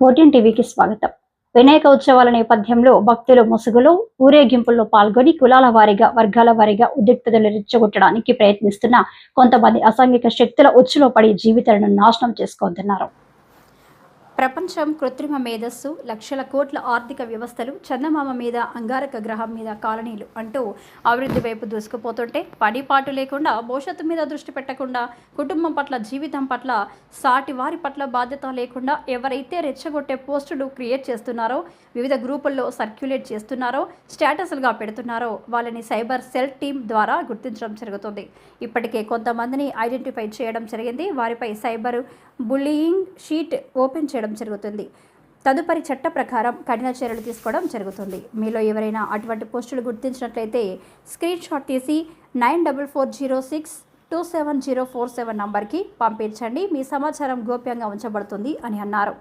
OTN టీవీకి స్వాగతం. వినాయక ఉత్సవాల నేపథ్యంలో భక్తులు ముసుగులో ఊరేగింపుల్లో పాల్గొని కులాల వారీగా వర్గాల వారీగా ఉద్రిక్తతలు రెచ్చగొట్టడానికి ప్రయత్నిస్తున్న కొంతమంది అసాంఘిక శక్తుల ఉచ్చులో పడి జీవితాలను నాశనం చేసుకోవద్దన్నారు ప్రపంచం కృత్రిమ మేధస్సు లక్షల కోట్ల ఆర్థిక వ్యవస్థలు చందమామ మీద అంగారక గ్రహం మీద కాలనీలు అంటూ అభివృద్ధి వైపు దూసుకుపోతుంటే పడిపాటు లేకుండా భవిష్యత్తు మీద దృష్టి పెట్టకుండా కుటుంబం పట్ల జీవితం పట్ల సాటి వారి పట్ల బాధ్యత లేకుండా ఎవరైతే రెచ్చగొట్టే పోస్టులు క్రియేట్ చేస్తున్నారో వివిధ గ్రూపుల్లో సర్క్యులేట్ చేస్తున్నారో స్టేటస్లుగా పెడుతున్నారో వాళ్ళని సైబర్ సెల్ టీమ్ ద్వారా గుర్తించడం జరుగుతుంది. ఇప్పటికే కొంతమందిని ఐడెంటిఫై చేయడం జరిగింది. వారిపై సైబర్ బుల్లియింగ్ షీట్ ఓపెన్ చేయడం చేయడం జరుగుతుంది. తదుపరి చట్ట ప్రకారం కఠిన చర్యలు తీసుకోవడం జరుగుతుంది. మీలో ఎవరైనా అటువంటి పోస్టులు గుర్తించినట్లయితే స్క్రీన్ షాట్ తీసి nine double four zero six two seven zero four seven నంబర్కి పంపించండి. మీ సమాచారం గోప్యంగా ఉంచబడుతుంది అని అన్నారు.